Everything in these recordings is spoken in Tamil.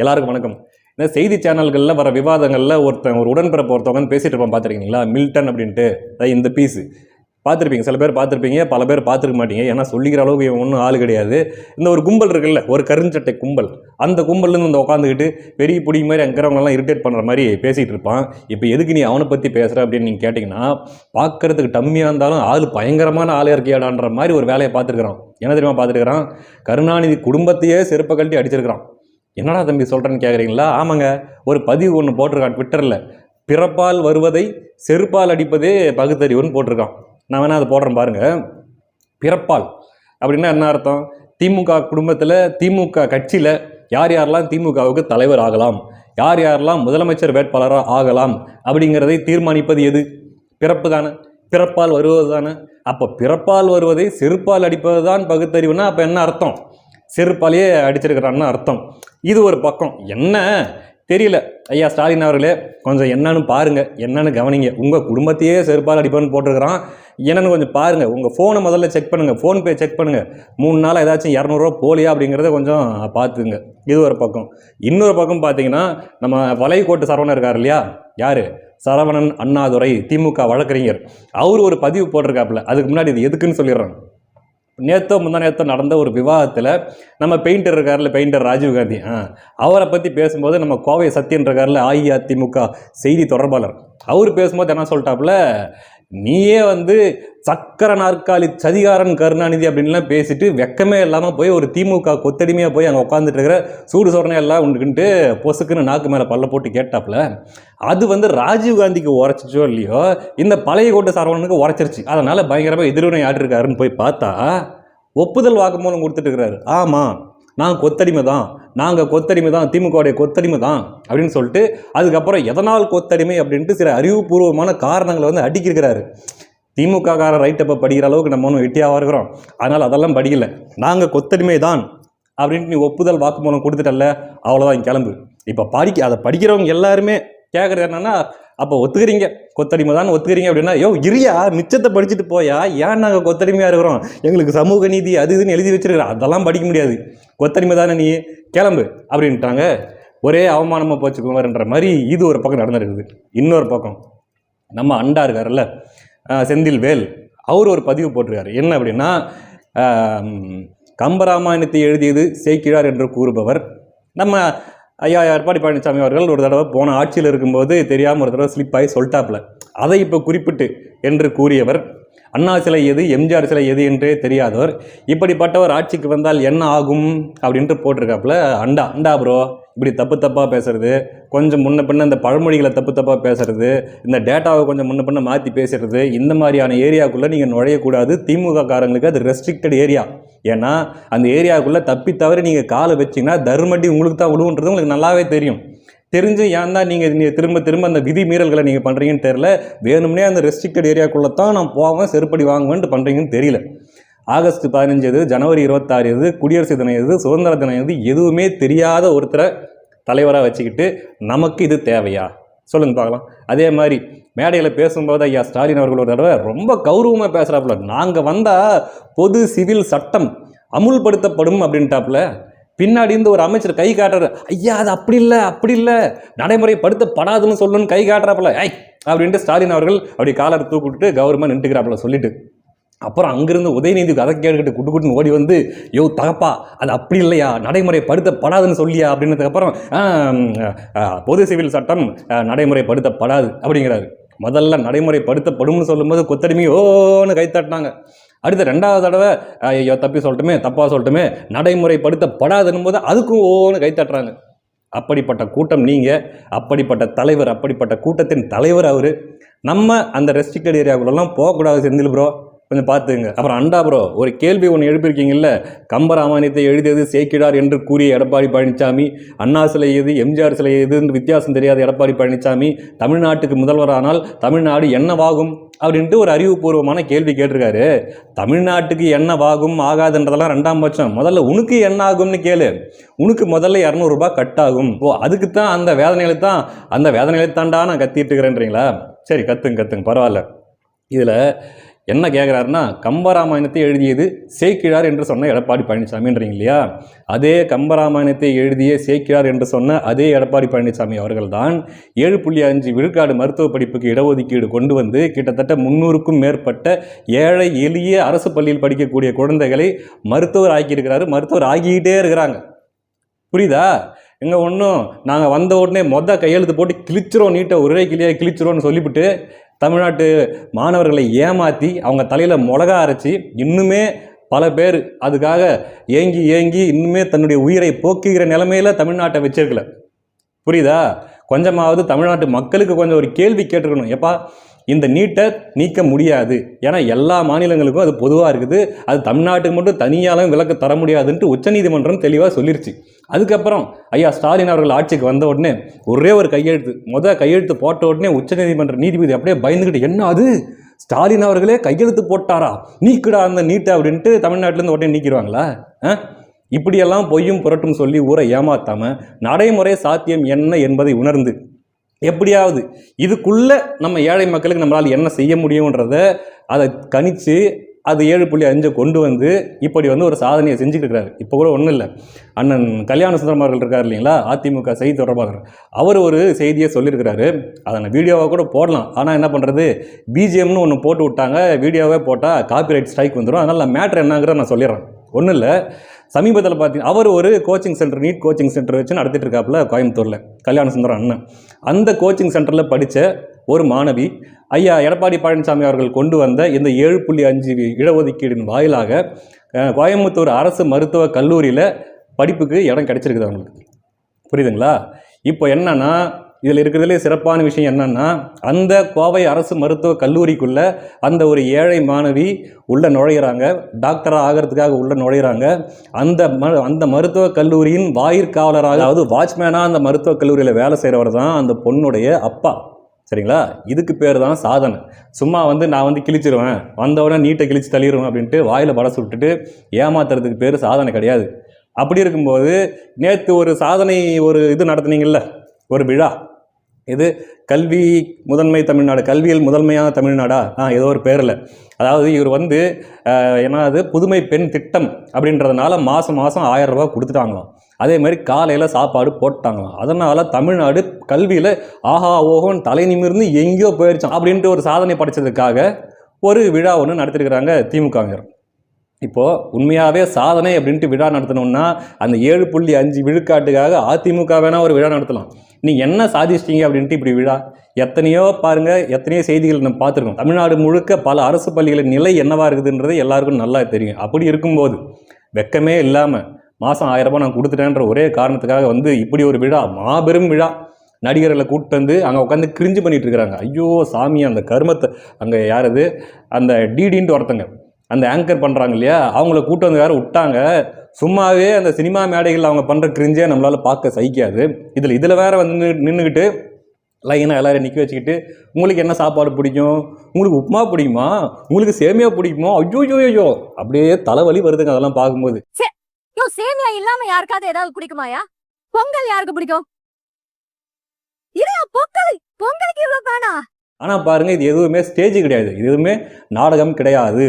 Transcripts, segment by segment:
எல்லாருக்கும் வணக்கம். இந்த செய்தி சேனல்களில் வர விவாதங்களில் ஒருத்தன் ஒரு உடன்பிறப்பு ஒருத்தவங்க பேசிட்டு இருப்பான் பார்த்துருக்கீங்களா? மில்டன் அப்படின்ட்டு. இந்த பீஸு பார்த்துருப்பீங்க சில பேர் பார்த்துருப்பீங்க பல பேர் பார்த்துருக்க மாட்டீங்க. ஏன்னா சொல்லிக்கிற அளவுக்கு இவன் ஒன்றும் ஆள் கிடையாது. இந்த ஒரு கும்பல் இருக்குல்ல ஒரு கருஞ்சட்டை கும்பல். அந்த கும்பல்லேருந்து வந்து உட்காந்துக்கிட்டு பெரிய புடி மாதிரி அங்கிறவங்கலாம் இரிட்டேட் பண்ணுற மாதிரி பேசிகிட்டு இருப்பான். இப்போ எதுக்கு நீ அவனை பற்றி பேசுகிற அப்படின்னு நீங்கள் கேட்டிங்கன்னா பார்க்குறதுக்கு டம்மியாக இருந்தாலும் ஆள் பயங்கரமான ஆளே இருக்கியாடான்ற மாதிரி ஒரு வேலையை பார்த்துருக்குறான். என்ன தெரியுமா பார்த்துருக்குறான்? கருணாநிதி குடும்பத்தையே செருப்பை கழட்டி அடிச்சிருக்கிறான். என்னடா தம்பி சொல்கிறேன்னு கேட்குறீங்களா ஆமாங்க ஒரு பதிவு ஒன்று போட்டிருக்கான் ட்விட்டரில். பிறப்பால் வருவதை செருப்பால் அடிப்பதே பகுத்தறிவுன்னு போட்டிருக்கான். நான் வேணால் அதை போடுறேன் பாருங்க. பிறப்பால் அப்படின்னா என்ன அர்த்தம்? திமுக குடும்பத்தில் திமுக கட்சியில் யார் யாரெல்லாம் திமுகவுக்கு தலைவர் ஆகலாம்? யார் யாரெல்லாம் முதலமைச்சர் வேட்பாளராக ஆகலாம்? அப்படிங்கிறதை தீர்மானிப்பது எது? பிறப்பு தானே. பிறப்பால் வருவது தானே. அப்போ பிறப்பால் வருவதை செருப்பால் அடிப்பது தான் பகுத்தறிவுனா அப்போ என்ன அர்த்தம்? செருப்பாலேயே அடிச்சிருக்கிறான்னு அர்த்தம். இது ஒரு பக்கம். என்ன? தெரியல. ஐயா ஸ்டாலின் அவர்களே கொஞ்சம் என்னன்னு பாருங்க. என்னன்னு கவனிங்க. உங்கள் குடும்பத்தையே செருப்பால் அடிப்பான்னு போட்டிருக்கிறான். என்னன்னு கொஞ்சம் பாருங்கள் உங்கள் ஃபோனை முதல்ல செக் பண்ணுங்கள் ஃபோன்பே செக் பண்ணுங்கள் மூணு நாள் ஏதாச்சும் இரநூறுவா போலியா அப்படிங்கிறத கொஞ்சம் பார்த்துங்க இது ஒரு பக்கம். இன்னொரு பக்கம் பார்த்தீங்கன்னா நம்ம வளைகோட்டு சரவணன் இருக்கார் இல்லையா? யார்? சரவணன் அண்ணாதுரை திமுக வழக்கறிஞர். அவர் ஒரு பதிவு போட்டிருக்காப்புல. அதுக்கு முன்னாடி இது எதுக்குன்னு சொல்லிடுறாங்க நேத்தோ முந்தா நேத்தோ நடந்த ஒரு விவாதத்தில் நம்ம பெயிண்டர் இருக்கார்ல பெயிண்டர் ராஜீவ் காந்தி. அவரை பற்றி பேசும்போது நம்ம கோவை சத்யன் இருக்கார்ல அஇஅதிமுக செய்தி தொடர்பாளர். அவர் பேசும்போது என்ன சொல்லிட்டாப்புல நீயே வந்து சக்கர நாற்காலி சதிகாரன் கருணாநிதி அப்படின்லாம் பேசிட்டு வெக்கமே இல்லாமல் போய் ஒரு திமுக கொத்தடிமையாக போய் அங்கே உட்காந்துட்டு இருக்கிற சூடு சொரணை எல்லாம் உண்டுக்கிட்டு பொசுக்குன்னு நாக்கு மேலே பல்ல போட்டு கேட்டாப்புல அது வந்து ராஜீவ்காந்திக்கு உரைச்சிச்சோ இல்லையோ? இந்த பழைய கோட்டை சரவணனுக்கு உரைச்சிருச்சு. அதனால் பயங்கரமாக எதிர்வினை ஆட்டிருக்காருன்னு போய் பார்த்தா ஒப்புதல் வாக்குமூலம் கொடுத்துட்டு இருக்கிறாரு ஆமாம் நான் கொத்தடிமை தான். நாங்கள் கொத்தடிமை தான். திமுகவுடைய கொத்தடிமை தான். அப்படின்னு சொல்லிட்டு அதுக்கப்புறம் எதனால் கொத்தடிமை அப்படின்ட்டு சில அறிவுபூர்வமான காரணங்களை வந்து அடிக்கிருக்கிறாரு. திமுக கார ரைட் அப்போ படிக்கிற அளவுக்கு நம்ம ஒன்றும் வெட்டியாக இருக்கிறோம். அதனால் அதெல்லாம் படிக்கல. நாங்கள் கொத்தடிமை தான். அப்படின்ட்டு நீ ஒப்புதல் வாக்குமூலம் கொடுத்துட்டல்ல. அவ்வளோதான் கிளம்பு. இப்போ படிக்க அதை படிக்கிறவங்க எல்லாருமே கேட்குறது என்னென்னா அப்போ ஒத்துக்கிறீங்க. கொத்தடிமை தான் ஒத்துக்கிறீங்க அப்படின்னா யோ இரியா மிச்சத்தை படிச்சுட்டு போயா? ஏன் நாங்கள் கொத்தடிமையாக இருக்கிறோம்? எங்களுக்கு சமூக நீதி அது இதுன்னு எழுதி வச்சிருக்கிறோம் அதெல்லாம் படிக்க முடியாது. கொத்தடிமை தானே நீ? கிளம்பு அப்படின்ட்டாங்க. ஒரே அவமானமாக போச்சு குமார்ன்ற மாதிரி இது ஒரு பக்கம் நடந்துருக்குது இன்னொரு பக்கம் நம்ம அண்டா இருக்கார்ல செந்தில் வேல் அவர் ஒரு பதிவு போட்டிருக்காரு. என்ன அப்படின்னா கம்பராமாயணத்தை எழுதியது சேக்கிழார் என்று கூறுபவர். நம்ம ஐயா எடப்பாடி பழனிசாமி அவர்கள் ஒரு தடவை போன ஆட்சியில் இருக்கும்போது தெரியாமல் ஒரு தடவை ஸ்லிப் ஆகி சொல்லிட்டாப்புல. அதை இப்போ குறிப்பிட்டு என்று கூறியவர் அண்ணா சிலை எது எம்ஜிஆர் சிலை எது என்றே தெரியாதவர். இப்படிப்பட்டவர் ஆட்சிக்கு வந்தால் என்ன ஆகும்? அப்படின்ட்டு போட்டிருக்காப்புல அண்டா அண்டா ப்ரோ இப்படி தப்பு தப்பாக பேசுறது கொஞ்சம் முன்ன பின்ன இந்த பழமொழிகளை தப்பு தப்பாக பேசுறது இந்த டேட்டாவை கொஞ்சம் முன்ன பின்ன மாற்றி பேசுறது இந்த மாதிரியான ஏரியாக்குள்ளே நீங்கள் நுழையக்கூடாது. திமுக காரங்களுக்கு அது ரெஸ்ட்ரிக்டட் ஏரியா ஏன்னா அந்த ஏரியாவுக்குள்ளே தப்பி தவறி நீங்கள் காலை வச்சிங்கன்னா தர்மடி உங்களுக்கு தான் விழுவுன்றது உங்களுக்கு நல்லாவே தெரியும். தெரிஞ்சு ஏன் தான் நீங்கள் நீங்கள் திரும்ப திரும்ப அந்த விதி மீறல்களை நீங்கள் பண்ணுறீங்கன்னு தெரில வேணும்னே அந்த ரெஸ்ட்ரிக்டட் ஏரியாக்குள்ளே தான் நான் போவேன் செருப்படி வாங்குவேன்ட்டு பண்ணுறீங்கன்னு தெரியல. ஆகஸ்ட் பதினஞ்சு எது ஜனவரி இருபத்தாறு எது குடியரசு தினம் எது சுதந்திர தினம் எது எதுவுமே தெரியாத ஒருத்தரை தலைவராக வச்சுக்கிட்டு நமக்கு இது தேவையா? சொல்லுங்க பார்க்கலாம். அதே மாதிரி மேடையில் பேசும்போது ஐயா ஸ்டாலின் அவர்கள் ஒரு தடவை ரொம்ப கௌரவமாக பேசுகிறாப்புல நாங்கள் வந்தால் பொது சிவில் சட்டம் அமுல்படுத்தப்படும் அப்படின்ட்டாப்புல. பின்னாடி இருந்து ஒரு அமைச்சர் கை காட்டுறாரு. ஐயா அது அப்படி இல்லை அப்படி இல்லை. நடைமுறைப்படுத்தப்படாதுன்னு சொல்லணும்னு கை காட்டுறாப்புல. ஐ அப்படின்ட்டு ஸ்டாலின் அவர்கள் அப்படி காலர் தூக்கிட்டு கௌரவமாக நின்றுக்கிறாப்புல சொல்லிட்டு. அப்புறம் அங்கேருந்து உதயநிதி கதை கேட்டுக்கிட்டு குட்டு குட்டுன்னு ஓடி வந்து யோ தகப்பா அது அப்படி இல்லையா? நடைமுறைப்படுத்தப்படாதுன்னு சொல்லியா? அப்படின்னதுக்கப்புறம் பொது சிவில் சட்டம் நடைமுறைப்படுத்தப்படாது அப்படிங்கிறாரு. முதல்ல நடைமுறைப்படுத்தப்படும்னு சொல்லும்போது கொத்தடிமை ஓன்னு கைத்தட்டினாங்க அடுத்த ரெண்டாவது தடவை ஐயோ தப்பி சொல்லட்டுமே தப்பாக சொல்லட்டுமே நடைமுறைப்படுத்தப்படாதுன்னும் போது அதுக்கும் ஓன்னு கைத்தட்டுறாங்க அப்படிப்பட்ட கூட்டம் நீங்கள் அப்படிப்பட்ட தலைவர் அப்படிப்பட்ட கூட்டத்தின் தலைவர் அவர் நம்ம அந்த ரெஸ்ட்ரிக்டட் ஏரியாவுக்குள்ளெல்லாம் போகக்கூடாது செந்தில் ப்ரோ கொஞ்சம் பார்த்துங்க அப்புறம் அண்டா ப்ரோ ஒரு கேள்வி ஒன்று எழுப்பியிருக்கீங்கல்ல? கம்பராமாயணத்தை எழுதியது சேக்கிடார் என்று கூறிய எடப்பாடி பழனிசாமி அண்ணா சிலை எது எம்ஜிஆர் சிலை எதுன்னு வித்தியாசம் தெரியாத எடப்பாடி பழனிசாமி தமிழ்நாட்டுக்கு முதல்வரானால் தமிழ்நாடு என்னவாகும்? அப்படின்ட்டு ஒரு அறிவுபூர்வமான கேள்வி கேட்டிருக்காரு. தமிழ்நாட்டுக்கு என்னவாகும் ஆகாதுன்றதெல்லாம் ரெண்டாம் பட்சம். முதல்ல உனக்கு என்ன ஆகும்னு கேளு. உனக்கு முதல்ல இரநூறுபா கட் ஆகும் ஓ அதுக்கு தான் அந்த வேதனையில தான் அந்த வேதனையில தாண்டா நான் கத்திட்டு இருக்கிறேன்றீங்களா? சரி கத்துங்க கத்துங்க பரவாயில்ல. இதில் என்ன கேட்குறாருன்னா கம்பராமாயணத்தை எழுதியது சேக்கிழார் என்று சொன்ன எடப்பாடி பழனிசாமின்றீங்க இல்லையா அதே கம்பராமாயணத்தை எழுதிய சேக்கிழார் என்று சொன்ன அதே எடப்பாடி பழனிசாமி அவர்கள்தான் ஏழு புள்ளி அஞ்சு விழுக்காடு மருத்துவ படிப்புக்கு இடஒதுக்கீடு கொண்டு வந்து கிட்டத்தட்ட முன்னூறுக்கும் மேற்பட்ட ஏழை எளிய அரசு பள்ளியில் படிக்கக்கூடிய குழந்தைகளை மருத்துவர் ஆக்கியிருக்கிறாரு. மருத்துவர் ஆகிக்கிட்டே இருக்கிறாங்க. புரியுதா? எங்கே ஒன்றும் நாங்கள் வந்த உடனே மொத்த கையெழுத்து போட்டு கிழிச்சிரும் நீட்டை ஒரே கிளியாக கிழிச்சிரோன்னு சொல்லிவிட்டு தமிழ்நாட்டு மாணவர்களை ஏமாற்றி அவங்க தலையில் மிளகா அரைச்சி இன்னுமே பல பேர் அதுக்காக ஏங்கி ஏங்கி இன்னுமே தன்னுடைய உயிரை போக்குகிற நிலைமையில தமிழ்நாட்டை வச்சிருக்கல. புரியுதா? கொஞ்சமாவது தமிழ்நாட்டு மக்களுக்கு கொஞ்சம் ஒரு கேள்வி கேட்டுருக்கணும். எப்பா இந்த நீட்டை நீக்க முடியாது. ஏன்னா எல்லா மாநிலங்களுக்கும் அது பொதுவாக இருக்குது. அது தமிழ்நாட்டுக்கு மட்டும் தனியாலும் விலக்கு தர முடியாதுன்ட்டு உச்சநீதிமன்றம் தெளிவாக சொல்லிருச்சு. அதுக்கப்புறம் ஐயா ஸ்டாலின் அவர்கள் ஆட்சிக்கு வந்த உடனே ஒரே ஒரு கையெழுத்து மொதல் கையெழுத்து போட்ட உடனே உச்சநீதிமன்ற நீதிபதி அப்படியே பயந்துக்கிட்டு என்ன அது? ஸ்டாலின் அவர்களே கையெழுத்து போட்டாரா? நீக்குடா அந்த நீட்டை அப்படின்ட்டு தமிழ்நாட்டிலேருந்து உடனே நீக்கிடுவாங்களா? ஆ? இப்படியெல்லாம் பொய்யும் புரட்டும் சொல்லி ஊரை ஏமாத்தாமல் நடைமுறை சாத்தியம் என்ன என்பதை உணர்ந்து எப்படியாவது இதுக்குள்ளே நம்ம ஏழை மக்களுக்கு நம்மளால் என்ன செய்ய முடியுன்றத அதை கணித்து அது ஏழு புள்ளி அஞ்சை கொண்டு வந்து இப்படி வந்து ஒரு சாதனையை செஞ்சுட்டு இருக்காரு. இப்போ கூட ஒன்றும் இல்லை. அண்ணன் கல்யாண சுந்தரம் அவர்கள் இருக்கார் இல்லைங்களா? அதிமுக செய்தி தொடர்பாளர். அவர் ஒரு செய்தியை சொல்லியிருக்கிறாரு. அதை நான் வீடியோவாக கூட போடலாம். ஆனால் என்ன பண்ணுறது பிஜிஎம்னு ஒன்று போட்டு விட்டாங்க. வீடியோவே போட்டால் காப்பிரைட் ஸ்ட்ரைக் வந்துடும் அதனால் நான் மேட்ரு என்னங்கிறத நான் சொல்லிடுறேன். ஒன்றும் இல்லை. சமீபத்தில் பார்த்தீங்கன்னா அவர் ஒரு coaching centre NEET coaching centre வச்சு நடத்திட்டு இருக்காப்புல கோயம்புத்தூரில் கல்யாண சுந்தரம் அண்ணன். அந்த கோச்சிங் சென்டரில் படித்த ஒரு மாணவி ஐயா எடப்பாடி பழனிசாமி அவர்கள் கொண்டு வந்த இந்த ஏழு புள்ளி அஞ்சு இடஒதுக்கீடின் வாயிலாக கோயம்புத்தூர் அரசு மருத்துவக் கல்லூரியில் படிப்புக்கு இடம் கிடச்சிருக்குது அவங்களுக்கு. புரியுதுங்களா? இப்போ என்னன்னா இதில் இருக்கிறதுலே சிறப்பான விஷயம் என்னன்னா அந்த கோவை அரசு மருத்துவக் கல்லூரிக்குள்ள அந்த ஒரு ஏழை மாணவி உள்ளே நுழையிறாங்க. டாக்டராக ஆகிறதுக்காக உள்ளே நுழையிறாங்க. அந்த ம அந்த மருத்துவக் கல்லூரியின் வாயிற்காவலராக அதாவது வாட்ச்மேனாக அந்த மருத்துவக் கல்லூரியில் வேலை செய்கிறவர் தான் அந்த பொண்ணுடைய அப்பா. சரிங்களா? இதுக்கு பேர் தான் சாதனை. சும்மா வந்து நான் வந்து கிழிச்சிருவேன் வந்தவுடனே நீட்டை கிழிச்சு தள்ளிடுவேன் அப்படின்ட்டு வாயில் படசு விட்டுட்டு ஏமாத்துறதுக்கு பேர் சாதனை கிடையாது. அப்படி இருக்கும்போது நேற்று ஒரு சாதனை ஒரு இது நடத்துனீங்கல்ல ஒரு விழா. இது கல்வி முதன்மை தமிழ்நாடு. கல்வியில் முதன்மையான தமிழ்நாடா? ஆ ஏதோ ஒரு பேரில். அதாவது இவர் வந்து என்னது? புதுமை பெண் திட்டம் அப்படின்றதுனால மாதம் மாதம் ஆயிரம் ரூபா கொடுத்துட்டாங்களாம். அதே மாதிரி காலையில் சாப்பாடு போட்டாங்களாம். அதனால் தமிழ்நாடு கல்வியில் ஆஹா ஓஹோன்னு தலை நிமிர்ந்து எங்கேயோ போயிருச்சான் அப்படின்ட்டு ஒரு சாதனை படைச்சதுக்காக ஒரு விழா ஒன்று நடத்திருக்கிறாங்க திமுகவினர். இப்போது உண்மையாகவே சாதனை அப்படின்ட்டு விழா நடத்தணும்னா அந்த ஏழு புள்ளி அஞ்சு விழுக்காட்டுக்காக அதிமுக வேணால் ஒரு விழா நடத்தலாம். நீ என்ன சாதிச்சிட்டீங்க அப்படின்ட்டு இப்படி விழா. எத்தனையோ பாருங்கள் எத்தனையோ செய்திகள் நம்ம பார்த்துருக்கோம். தமிழ்நாடு முழுக்க பல அரசு பள்ளிகளின் நிலை என்னவாக இருக்குதுன்றது எல்லாருக்கும் நல்லா தெரியும். அப்படி இருக்கும்போது வெக்கமே இல்லாமல் மாதம் ஆயிரம் ரூபாய் நான் கொடுத்துட்டேன்ற ஒரே காரணத்துக்காக வந்து இப்படி ஒரு விழா மாபெரும் விழா. நடிகர்களை கூப்பிட்டு வந்து அங்கே உட்காந்து கிரிஞ்சு பண்ணிட்டு இருக்கிறாங்க. ஐயோ சாமி அந்த கருமத்தை அங்கே யாரது? அந்த டிடின்ட்டு ஒருத்தங்க. அந்த ஆங்கர் பண்ணுறாங்க இல்லையா? அவங்கள கூட்டு வந்து வேறு விட்டாங்க. சும்மாவே அந்த சினிமா மேடைகள் அவங்க பண்ணுற கிரிஞ்சே நம்மளால் பார்க்க சகிக்காது. இதில் இதில் வேற வந்து நின்றுக்கிட்டு லைனாக எல்லாரும் நிற்க வச்சுக்கிட்டு உங்களுக்கு என்ன சாப்பாடு பிடிக்கும்? உங்களுக்கு உப்புமா பிடிக்குமா? உங்களுக்கு சேமியா பிடிக்குமா? ஐயோ ஐயோ அப்படியே தலைவலி வருதுங்க அதெல்லாம் பார்க்கும்போது. சேமியா இல்லாம யாருக்காவது ஏதாவது பிடிக்குமாயா? பொங்கல் யாருக்கு பிடிக்கும்? பொங்கல்? பொங்கலுக்கு இவ்வளவு தானா ஆனால் பாருங்கள் இது எதுவுமே ஸ்டேஜ் கிடையாது. இது எதுவுமே நாடகம் கிடையாது.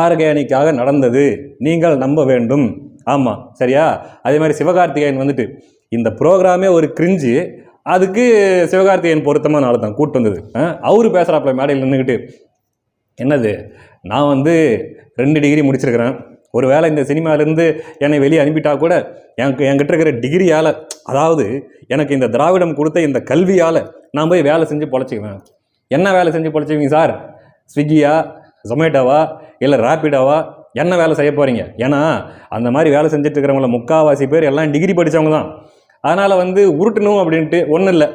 ஆர்கானிக்காக நடந்தது. நீங்கள் நம்ப வேண்டும். ஆமாம் சரியா? அதே மாதிரி சிவகார்த்திகேயன் வந்துட்டு இந்த ப்ரோக்ராமே ஒரு கிரிஞ்சு அதுக்கு சிவகார்த்திகேயன் பொருத்தமான ஆள் தான் கூட்டு வந்தது. அவர் பேசுகிறாப்புல மேடையில் நின்றுக்கிட்டு என்னது நான் வந்து ரெண்டு டிகிரி முடிச்சிருக்கிறேன். ஒரு வேளை இந்த சினிமாலேருந்து என்னை வெளியே அனுப்பிட்டா கூட எனக்கு என்கிட்ட இருக்கிற டிகிரியால் அதாவது எனக்கு இந்த திராவிடம் கொடுத்த இந்த கல்வியால் நான் போய் வேலை செஞ்சு பொழைச்சிக்குவேன். என்ன வேலை செஞ்சு பொழைச்சிக்குவீங்க சார்? ஸ்விக்கியா ஜொமேட்டோவா இல்லை ரேப்பிடோவா என்ன வேலை செய்ய போகிறீங்க ஏன்னா அந்த மாதிரி வேலை செஞ்சுட்டு இருக்கிறவங்கள முக்காவாசி பேர் எல்லாம் டிகிரி படித்தவங்க தான். அதனால் வந்து உருட்டணும் அப்படின்ட்டு ஒன்றும் இல்லை.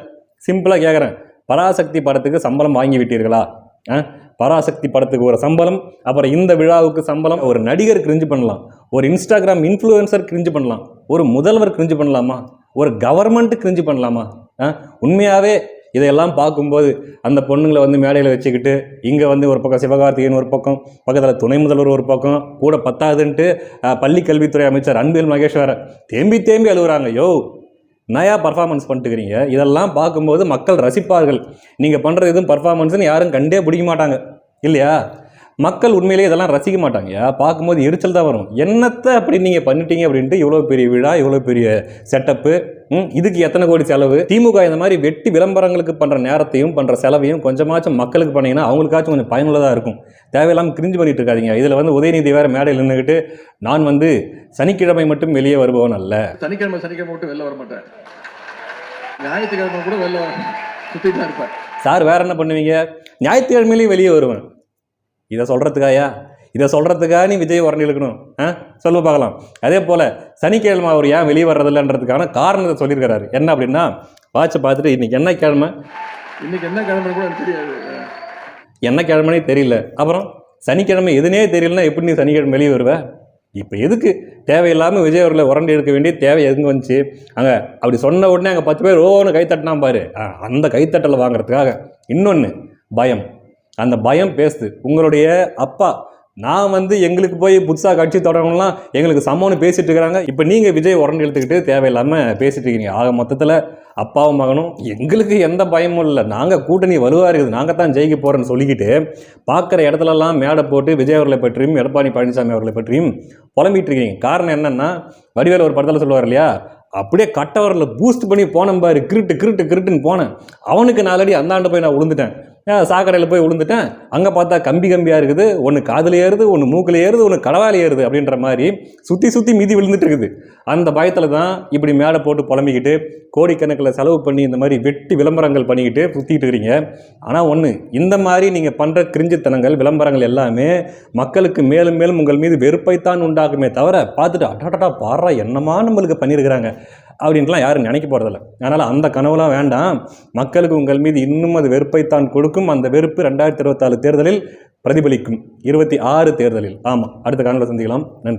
சிம்பிளாக கேட்குறேன் பராசக்தி படத்துக்கு சம்பளம் வாங்கி விட்டீர்களா? ஆ? பராசக்தி படத்துக்கு ஒரு சம்பளம் அப்புறம் இந்த விழாவுக்கு சம்பளம். ஒரு நடிகர் கிரிஞ்சு பண்ணலாம். ஒரு இன்ஸ்டாகிராம் இன்ஃப்ளூயன்சர் கிரிஞ்சு பண்ணலாம். ஒரு முதல்வர் கிரிஞ்சு பண்ணலாமா? ஒரு கவர்மெண்ட் கிரிஞ்சு பண்ணலாமா? ஆ? உண்மையாகவே இதையெல்லாம் பார்க்கும்போது அந்த பொண்ணுங்களை வந்து மேடையில் வச்சுக்கிட்டு இங்கே வந்து ஒரு பக்கம் சிவகார்த்திகேயன் ஒரு பக்கம் பக்கத்தில் துணை முதல்வர் ஒரு பக்கம் கூட பத்தாதுன்ட்டு பள்ளி கல்வித்துறை அமைச்சர் அன்பில் மகேஸ்வர தேம்பி தேம்பி அழுகுறாங்க. யோ நயா பர்ஃபார்மன்ஸ் பண்ணிட்டுக்கிறீங்க இதெல்லாம் பார்க்கும்போது மக்கள் ரசிப்பார்கள். நீங்கள் பண்ணுறது எதுவும் பர்ஃபார்மன்ஸ்னு யாரும் கண்டே பிடிக்க மாட்டாங்க. இல்லையா? மக்கள் உண்மையிலேயே இதெல்லாம் ரசிக்க மாட்டாங்க பார்க்கும்போது எரிச்சல் தான் வரும். என்னத்தை அப்படி நீங்கள் பண்ணிட்டீங்க அப்படின்ட்டு இவ்வளோ பெரிய விழா இவ்வளோ பெரிய செட்டப்பு இதுக்கு எத்தனை கோடி செலவு? திமுக இந்த மாதிரி வெட்டி விளம்பரங்களுக்கு பண்ணுற நேரத்தையும் பண்ணுற செலவையும் கொஞ்சமாச்சும் மக்களுக்கு பண்ணீங்கன்னா அவங்களுக்காச்சும் கொஞ்சம் பயனுள்ளதாக இருக்கும். தேவையில்லாமல் கிரிஞ்சு பண்ணிட்டு இருக்காதீங்க. இதில் வந்து உதயநிதி வேற மேடையில் நின்றுக்கிட்டு நான் வந்து சனிக்கிழமை மட்டும் வெளியே வருபவன் அல்ல. சனிக்கிழமை சனிக்கிழமை மட்டும் வெளில வர மாட்டேன் ஞாயிற்றுக்கிழமை கூட வெளில தான் இருப்பேன். சார் வேற என்ன பண்ணுவீங்க? ஞாயிற்றுக்கிழமையிலையும் வெளியே வருவேன். இதை சொல்கிறதுக்காயா இதை சொல்கிறதுக்காக நீ விஜய் உரண்டி இழுக்கணும் ஆ? சொல்ல பார்க்கலாம். அதே போல் சனிக்கிழமை அவர் ஏன் வெளியே வர்றதில்லைன்றதுக்கான காரணத்தை சொல்லியிருக்கிறாரு. என்ன அப்படின்னா வாட்சை பார்த்துட்டு இன்னைக்கு என்ன கிழமை? இன்னைக்கு என்ன கிழமை கூட தெரியாது. என்ன கிழமைனே தெரியல. அப்புறம் சனிக்கிழமை எதுனே தெரியலனா எப்படி நீ சனிக்கிழமை வெளியே வருவ? இப்போ எதுக்கு? தேவையில்லாமல் விஜய் அவர்களை உரண்டி எடுக்க வேண்டிய தேவை எதுங்க வந்துச்சு? அங்கே அப்படி சொன்ன உடனே அங்கே பத்து பேர் ஓன்னு கைத்தட்டினா பாரு. அந்த கைத்தட்டலை வாங்குறதுக்காக. இன்னொன்று பயம். அந்த பயம் பேசுது. உங்களுடைய அப்பா நான் வந்து எங்களுக்கு போய் புதுசாக கட்சி தொடங்கலாம் எங்களுக்கு சமம்னு பேசிட்டு இருக்கிறாங்க. இப்போ நீங்கள் விஜய் உரண்டி எடுத்துக்கிட்டு தேவையில்லாமல் பேசிட்டு இருக்கீங்க. ஆக மொத்தத்தில் அப்பாவும் மகனும் எங்களுக்கு எந்த பயமும் இல்லை. நாங்கள் கூட்டணி வலுவாக இருக்குது. நாங்கள் தான் ஜெயிக்க போகிறோன்னு சொல்லிக்கிட்டு பார்க்குற இடத்துலலாம் மேடை போட்டு விஜய் அவர்களை பற்றியும் எடப்பாடி பழனிசாமி அவர்களை பற்றியும் புலம்பிட்டு இருக்கீங்க. காரணம் என்னென்னா வடிவேல் ஒரு படத்தில் சொல்லுவார் இல்லையா? அப்படியே கட்டவரில் பூஸ்ட் பண்ணி போனேன் பாரு. கிருட்டு கிருட்டு கிருட்டுன்னு போனேன். அவனுக்கு நாலடி அந்தாண்டு போய் நான் விழுந்துட்டேன் சாக்கடையில் போய் விழுந்துட்டேன் அங்கே பார்த்தா கம்பி கம்பியாக இருக்குது. ஒன்று காதில் ஏறுது ஒன்று மூக்கில் ஏறுது ஒன்று கடவால் ஏறுது அப்படின்ற மாதிரி சுற்றி சுற்றி மீதி விழுந்துட்டு இருக்குது. அந்த பயத்தில் தான் இப்படி மேலே போட்டு புலம்பிக்கிட்டு கோடிக்கணக்கில் செலவு பண்ணி இந்த மாதிரி வெட்டி விளம்பரங்கள் பண்ணிக்கிட்டு சுற்றிட்டு இருக்கிறீங்க. ஆனால் ஒன்று இந்த மாதிரி நீங்கள் பண்ணுற கிரிஞ்சித்தனங்கள் விளம்பரங்கள் எல்லாமே மக்களுக்கு மேலும் மேலும் உங்கள் மீது வெறுப்பைத்தான் உண்டாக்குமே தவிர பார்த்துட்டு அட்டாட்டா பாடுறா என்னமா நம்மளுக்கு பண்ணியிருக்கிறாங்க. அப்படின்ட்டுலாம் யாரும் நினைக்க போகிறதில்ல அதனால் அந்த கனவுலாம் வேண்டாம். மக்களுக்கு உங்கள் மீது இன்னும் அது வெறுப்பைத்தான் கொடுக்கும். அந்த வெறுப்பு ரெண்டாயிரத்தி இருபத்தாலு தேர்தலில் பிரதிபலிக்கும். இருபத்தி ஆறு தேர்தலில். ஆமாம் அடுத்த கனவில் சந்திக்கலாம். நன்றி.